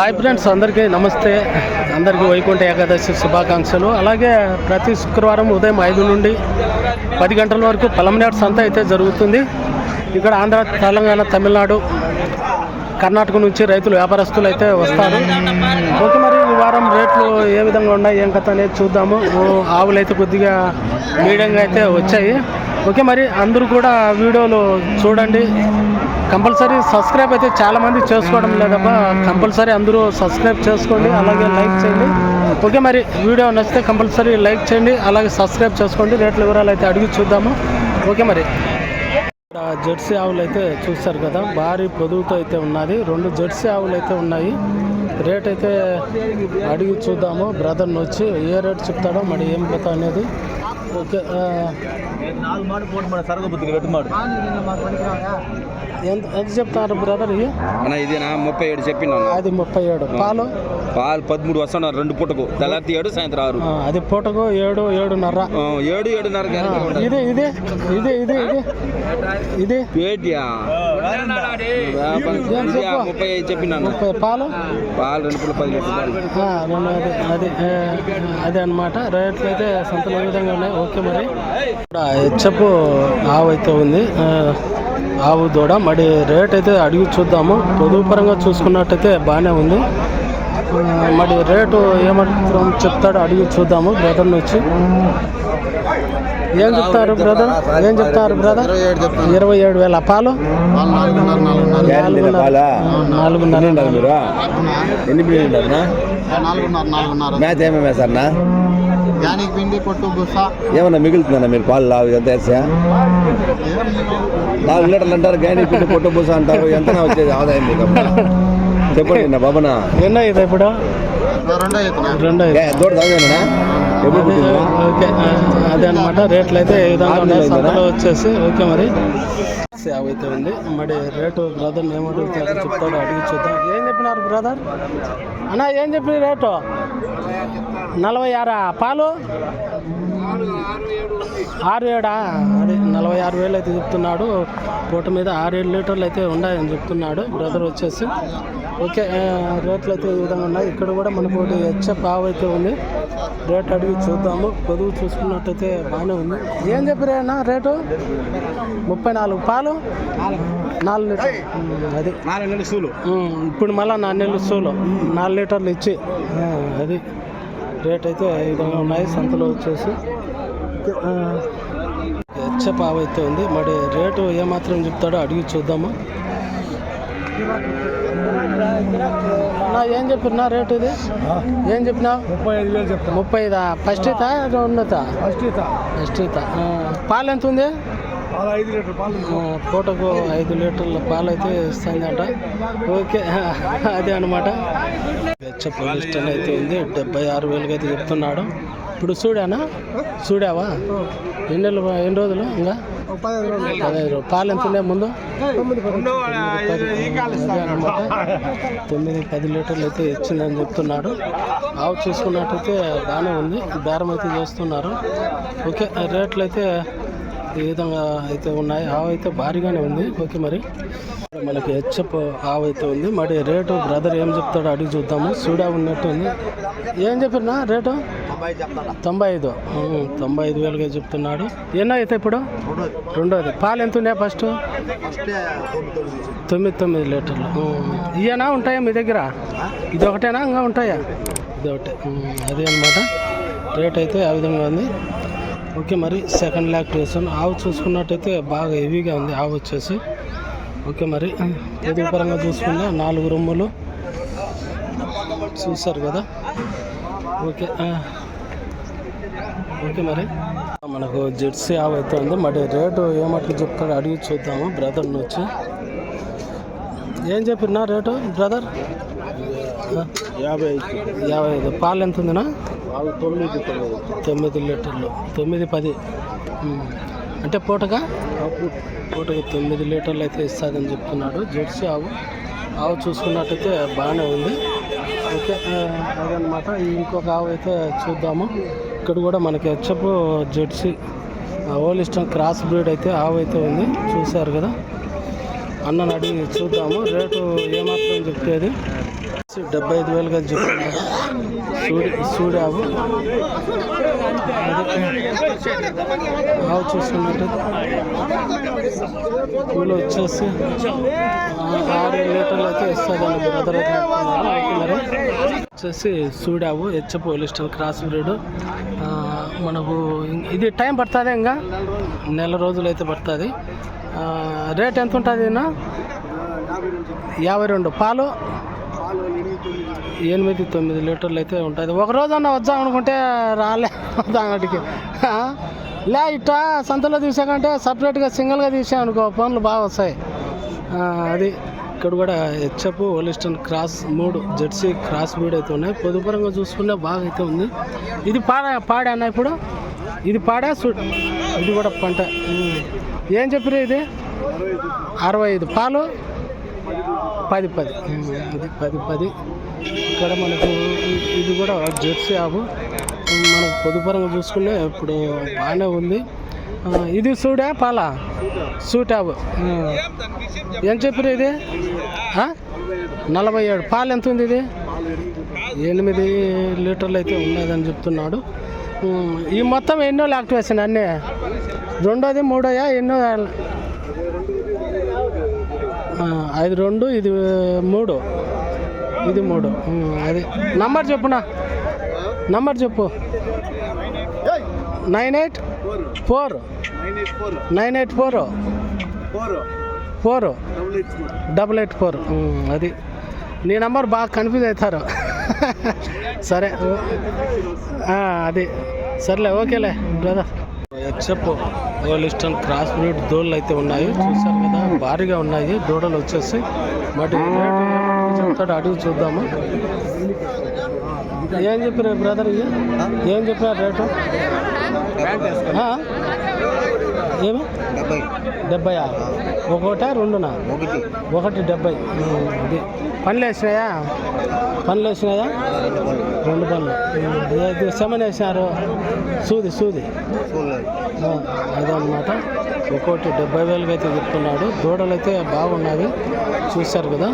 Hi friends అందరికీ నమస్తే. అందరికీ వైకుంఠ ఏకాదశి శుభాకాంక్షలు. అలాగే ప్రతి శుక్రవారం ఉదయం ఐదు నుండి పది గంటల వరకు పలమనేడు సంత అయితే జరుగుతుంది. ఇక్కడ ఆంధ్ర తెలంగాణ తమిళనాడు కర్ణాటక నుంచి రైతులు వ్యాపారస్తులు అయితే వస్తారు. ఓకే మరి ఈ వారం రేట్లు ఏ విధంగా ఉన్నాయి ఏం కథ అనేది చూద్దాము. ఆవులైతే ఆవులు అయితే కొద్దిగా మీడియంగా అయితే వచ్చాయి. ఓకే మరి అందరూ కూడా వీడియోలు చూడండి. కంపల్సరీ సబ్స్క్రైబ్ అయితే చాలా మంది చేసుకోవడం లేదబ్బా. కంపల్సరీ అందరూ సబ్స్క్రైబ్ చేసుకోండి అలాగే లైక్ చేయండి. ఓకే మరి వీడియో నచ్చితే కంపల్సరీ లైక్ చేయండి అలాగే సబ్స్క్రైబ్ చేసుకోండి. రేట్ల వివరాలు అయితే అడిగి చూద్దాము. ఓకే మరి. జెర్సీ ఆవులు అయితే చూస్తారు కదా భారీ పొదువుతో అయితే ఉన్నది. రెండు జెర్సీ ఆవులు అయితే ఉన్నాయి. రేట్ అయితే అడిగి చూద్దాము. బ్రదర్ని వచ్చి ఏ రేట్ చెప్తాడో మరి ఏం కథ అనేది. ఓకే నాలుగు మాడు పోటీ మన సరగ బుద్ధికి వెట్టు మాడు. ఎంత ఎంత చెప్తారు బ్రదర్ అన్న ఇదేనా? ముప్పై ఏడు చెప్పినా అది ముప్పై ఏడు. పాలు? పాలు పదమూడు వస్తున్నారు రెండు పూటకు. తెల్లారి ఏడు సాయంత్రం ఆరు. అది పూటకు ఏడు ఏడున్నర. ఏడు ఏడున్నర ఇదే ఇదే ఇదే ఇదే ఇదే. ఇదే. పేటియా. ముప్పై ఐదు చెప్పినా ముప్పై పాలు? పాలు రెండు పూట పది లీటర్ పాలు ఆ, రెండు అది అది అనమాట రేట్లు అయితే సంతలో ఏ విధంగా ఉన్నాయి. ఓకే మరి. హెచ్చపు ఆవు అయితే ఉంది. ఆవు దూడ. మరి రేట్ అయితే అడిగి చూద్దాము. పొదుపు పరంగా చూసుకున్నట్టయితే బాగానే ఉంది. మరి రేటు ఏమాత్రం చెప్తాడో అడిగి చూద్దాము బ్రదర్ని వచ్చి. ఏం చెప్తారు బ్రదర్ ఏం చెప్తారు బ్రదర్ ఇరవై ఏడు వేల పాలు? నాలుగున్నర ఎన్ని మ్యాచ్ బుస ఏమన్నా మిగులుతుందన్నా మీరు పాలు లావు ఎంత వేసా నాలుగు లీటర్లు అంటారు గాని పిండి పొట్టు పూస అంటారు ఎంత వచ్చేది ఆదాయం మీకు? చెప్పండి బాబనా? ఎన్న ఇది ఇప్పుడు? రెండో? ఓకే అదే అనమాట రేట్లు అయితే ఈ విధంగా ఉన్నాయి సంతలో వచ్చేసి ఓకే మరి. సేవ అయితే ఉంది మరి రేటు బ్రదర్ ఏం అడుగుతాడో చెప్తాడో అడిగి చూద్దాం. ఏం చెప్పినారు బ్రదర్? అన్న ఏం చెప్పి రేటు? నలభై ఆరా? పాలు? ఆరు ఏడా? అదే నలభై ఆరు వేలు అయితే చెప్తున్నాడు. పూట మీద ఆరు ఏడు లీటర్లు అయితే ఉన్నాయని చెప్తున్నాడు. బ్రదర్ వచ్చేసి ఓకే రేట్లు అయితే ఈ విధంగా ఉన్నాయి. ఇక్కడ కూడా మనకు ఒకటి హెచ్ఎఫ్ ఆవు అయితే ఉంది. రేట్ అడిగి చూద్దాము. పొదువు చూసుకున్నట్టయితే బాగానే ఉంది. ఏం చెప్పారేనా రేటు? ముప్పై నాలుగు పాలు? నాలుగు లీటర్. అది. నాలుగు నెలలు సూలు. ఇప్పుడు మళ్ళీ నాలుగు నెలలు సోలో. నాలుగు లీటర్లు ఇచ్చి. అది. రేట్ అయితే ఈ విధంగా ఉన్నాయి. సంతలో వచ్చేసి. ఆవు అయితే ఉంది. మరి రేటు ఏమాత్రం చెప్తాడో అడిగి చూద్దాము. ఏం చెప్పినా రేటు ఇది? ఏం చెప్పినా? ముప్పై ఐదు వేలు చెప్తాను ముప్పై ఐదా ఫస్ట్ ఇతా ఉన్నత ఫస్ట్ ఇత ఫస్ట్ ఇతా పాలు ఎంత ఉంది? పూటకు ఐదు లీటర్ల పాలు అయితే ఇస్తుందంట. ఓకే అదే అనమాట పొలిస్టన్ అయితే ఉంది. డెబ్బై ఆరు వేలుగా అయితే చెప్తున్నాడు. ఇప్పుడు చూడానా చూడావా ఎన్ని ఎన్ని రోజులు ఇంకా? పదహైదు రోజులు పాలు ఎంత ముందు? తొమ్మిది పది లీటర్లు అయితే ఇచ్చిందని చెప్తున్నాడు. ఆవు చూసుకున్నట్టయితే బాగానే ఉంది. బేరం అయితే చేస్తున్నారు. ఓకే రేట్లు అయితే ఈ విధంగా అయితే ఉన్నాయి. ఆవు అయితే భారీగానే ఉంది. ఓకే మరి. మనకి హెచ్చప్ ఆవు అయితే ఉంది. మరి రేటు బ్రదర్ ఏం చెప్తాడో అడిగి చూద్దాము. సూడా ఉన్నట్టు ఉంది ఏం చెప్పినా రేటు? తొంభై ఐదు తొంభై ఐదు. వేలుగా చెప్తున్నాడు. ఎన్నో అయితే ఇప్పుడు? రెండోది. పాలు ఎంత ఉన్నాయి ఫస్ట్? తొమ్మిది తొమ్మిది లీటర్లు. ఇయేనా ఉంటాయా మీ దగ్గర? ఇది ఒకటేనా? ఇంకా ఉంటాయా? ఇది ఒకటే. అదే అనమాట రేట్ అయితే ఆ విధంగా ఉంది. ఓకే మరి సెకండ్ లాక్టేషన్ ఆవు చూసుకున్నట్టయితే బాగా హెవీగా ఉంది ఆవు వచ్చేసి. ఓకే మరి పొదుగు పరంగా చూసుకున్నా నాలుగు రొమ్ములు. చూసారు కదా? ఓకే. ఓకే మరి. మనకు జెర్సీ ఆవు అయితే ఉంది. మరి రేటు ఏమట్లు చెప్తాడో అడిగి చూద్దాము బ్రదర్ని వచ్చి ఏం చెప్పినా రేటు బ్రదర్? యాభై యాభై ఐదు. పాలు ఎంత ఉందినా? తొమ్మిది తొమ్మిది లీటర్లు. తొమ్మిది పది. అంటే పూటగా పూటకు తొమ్మిది లీటర్లు అయితే ఇస్తుందని చెప్తున్నాడు జెర్సీ ఆవు. ఆవు చూసుకున్నట్టయితే బాగానే ఉంది. ఓకే అదనమాట ఇంకొక ఆవు అయితే చూద్దాము. ఇక్కడ కూడా మనకి హెచ్చపు జెర్సీ ఓలిస్టన్ క్రాస్ బ్రీడ్ అయితే ఆవు అయితే ఉంది. చూశారు కదా? అన్నని అడిగి చూద్దాము. రేటు ఏమాత్రం చెప్పేది? డెబ్బై ఐదు వేలుగా చెప్తున్నారు సూడి సూడావు బాగా చూసుకున్నట్టు పూలు వచ్చేసి ఆరు లీటర్లు అయితే ఇస్తుందండి బ్రదర్ అయితే వచ్చేసి సూడావు హెచ్ పోలిస్టల్ క్రాస్ బ్రీడ్ మనకు ఇది టైం పడుతుంది ఇంకా? నెల రోజులు అయితే పడుతుంది. రేట్ ఎంత ఉంటుంది యాభై రెండు. పాలు? ఎనిమిది తొమ్మిది లీటర్లు. అయితే ఉంటుంది ఒక రోజన్నా వద్దాం అనుకుంటే రాలే. దానికి లే ఇట్టా సంతలో తీసాకంటే సపరేట్గా సింగిల్గా తీసామనుకో పనులు బాగా వస్తాయి. అది ఇక్కడ కూడా హెచ్ఎఫ్ ఓలిస్టన్ క్రాస్ మూడు జెర్సీ క్రాస్ బ్రీడ్ అయితే ఉన్నాయి. పొదుపరంగా చూసుకుంటే బాగా అయితే ఉంది. ఇది పాడా పాడా అన్న ఇప్పుడు? ఇది పాడా ఇది కూడా పంట. ఏం చెప్పారు ఇది? అరవై ఐదు. పాలు? పది పది. ఇది పది పది. ఇక్కడ మనకు ఇది కూడా జెర్సీ ఆవు. మనం పొదుపరంగా చూసుకుంటే ఇప్పుడు బాగానే ఉంది. ఇది సూడా పాల? సూట్ ఆవు. ఏం చెప్పారు ఇది? నలభై ఏడు. పాలు ఎంత ఉంది ఇది? ఎనిమిది లీటర్లు అయితే ఉన్నదని చెప్తున్నాడు. ఈ మొత్తం ఎన్నో లాక్టివేషన్ అన్నీ? రెండోది మూడోయా ఎన్నో ఐదు రెండు ఇది మూడు. ఇది మూడు. అది. నంబర్ చెప్పునా నంబర్ చెప్పు. Nine eight four nine eight four four double eight four అది. నీ నంబర్ బాగా కన్ఫ్యూజ్ అవుతారు. సరే. అది. సర్లే ఓకేలే బ్రదర్ చెప్పు ఓలిస్టన్ క్రాస్ బ్రీడ్ దూడలు అయితే ఉన్నాయి. చూసారు కదా భారీగా ఉన్నాయి. దూడలు వచ్చేసి ఏమంటాడో చెప్తాడు అడిగి చూద్దాము. ఏం చెప్పారు బ్రదర్ ఏం చెప్పారు రేటు? ఏమి? డెబ్బై. ఒకటా రెండునా? ఒకటి. ఒకటి డెబ్బై. పనులు వేసినాయా? పనులు వేసినాయా? రెండు పనులు ఉమ్, సూది సూది. ఆ, అదనమాట ఇంకోటి డెబ్బై వేలుగా అయితే చెప్తున్నాడు. దూడలు అయితే బాగున్నవి చూశారు కదా.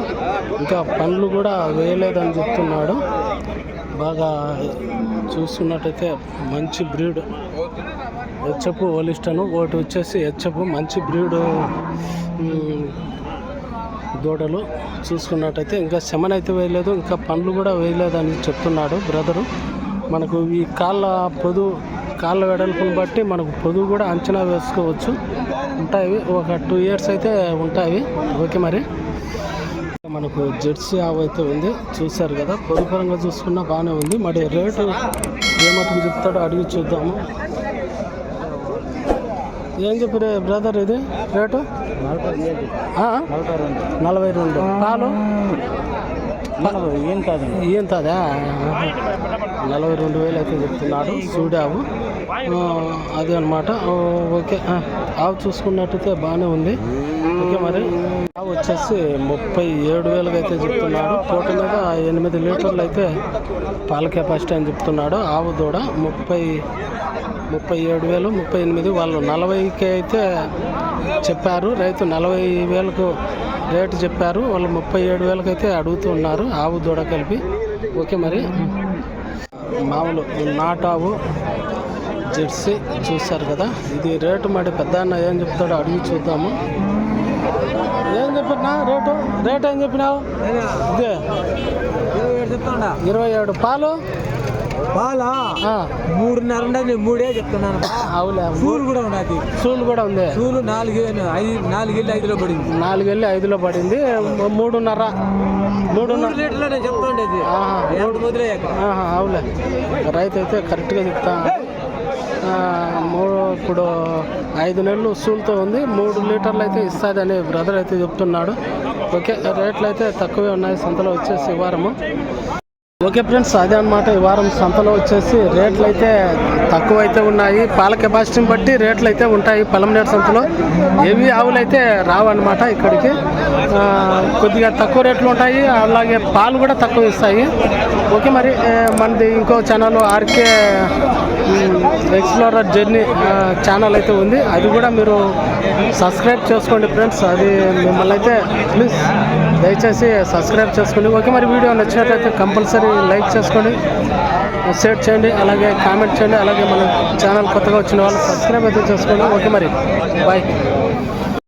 ఇంకా పండ్లు కూడా వేయలేదని చెప్తున్నాడు. బాగా చూస్తున్నట్టయితే మంచి బ్రీడ్. హెచ్చపు ఓలిస్టను. ఒకటి వచ్చేసి హెచ్చపు మంచి బ్రీడ్. దూడలు చూసుకున్నట్టయితే ఇంకా శమన అయితే వేయలేదు ఇంకా పండ్లు కూడా వేయలేదని చెప్తున్నాడు బ్రదరు. మనకు ఈ కాళ్ళ పొదు కాళ్ళ వెడల్పును బట్టి మనకు పొదువు కూడా అంచనా వేసుకోవచ్చు. ఉంటాయి ఒక టూ ఇయర్స్ అయితే ఉంటాయి. ఓకే మరి. మనకు జెర్సీ ఆవు అయితే ఉంది చూశారు కదా. పొదుపరంగా చూసుకున్నా బాగానే ఉంది. మరి రేటు ఏమట్టుకు చెప్తాడో అడిగి చూద్దాము. ఏం చెప్పారు బ్రదర్ ఇది? రేటు? ఆ? నలభై రెండు. పాలు ఏం కాదు. ఏం కాదా? నలభై రెండు వేలు అయితే చెప్తున్నాడు. సూడావు అది అనమాట ఓకే. ఆవు చూసుకున్నట్టయితే బాగానే ఉంది. ఓకే మరి. ఆవు వచ్చేసి ముప్పై ఏడు వేలుగా అయితే చెప్తున్నాడు. పూట మీద ఎనిమిది లీటర్లు అయితే పాల కెపాసిటీ అని చెప్తున్నాడు. ఆవు దూడ ముప్పై ముప్పై ఏడు వేలు ముప్పై ఎనిమిది వాళ్ళు నలభైకి అయితే చెప్పారు. రైతు నలభై వేలకు రేటు చెప్పారు. వాళ్ళు ముప్పై ఏడు వేలకైతే అడుగుతున్నారు. ఆవు దూడ కలిపి. ఓకే మరి? మామూలు నాటు ఆవు జెర్సీ చూస్తారు కదా. ఇది రేటు మరి పెద్ద అన్న ఏం చెప్తాడో అడిగి చూద్దాము. ఏం చెప్పినా? రేటు? రేట్ ఏం చెప్పినావు? ఇదే. ఇరవై ఏడు. పాలు? పాలా మూడున్నర మూడే చెప్తున్నాను. అవులే. పూలు కూడా ఉన్నది సూలు కూడా ఉంది. పూలు నాలుగు ఐదు నాలుగేళ్ళు ఐదులో పడింది. నాలుగు వెళ్ళి ఐదులో పడింది. మూడున్నర. మూడున్నర. మూడు లీటర్లో నేను చెప్తుండేది ఏడు ముద్రే ఆహా, అవులే. రైతు అయితే కరెక్ట్గా చెప్తా. ఆ, మూడు ఇప్పుడు ఐదు నెలలు ఉసూలుతో ఉంది. మూడు లీటర్లు అయితే ఇస్తుందని బ్రదర్ అయితే చెప్తున్నాడు. ఓకే రేట్లు అయితే తక్కువే ఉన్నాయి. సంతలో వచ్చేసి వారము ఓకే ఫ్రెండ్స్ అదే అనమాట ఈ వారం సంతలో వచ్చేసి రేట్లు అయితే తక్కువ అయితే ఉన్నాయి. పాల కెపాసిటీని బట్టి రేట్లు అయితే ఉంటాయి పలమనేరు సంతలో. ఏవి ఆవులు అయితే రావన్నమాట ఇక్కడికి. కొద్దిగా తక్కువ రేట్లు ఉంటాయి. అలాగే పాలు కూడా తక్కువ ఇస్తాయి. ఓకే మరి మనది ఇంకో channel RK explorer journey channel అయితే ఉంది. అది కూడా మీరు సబ్స్క్రైబ్ చేసుకోండి ఫ్రెండ్స్ అది మిమ్మల్ని అయితే ప్లీజ్ దయచేసి సబ్స్క్రైబ్ చేసుకోండి. ఓకే మరి వీడియో నచ్చినట్లయితే కంపల్సరీ లైక్ చేసుకోండి. షేర్ చేయండి. అలాగే కామెంట్ చేయండి. అలాగే మన ఛానల్ కొత్తగా వచ్చిన వాళ్ళు సబ్స్క్రైబ్ అయితే చేసుకోండి. ఓకే మరి. బాయ్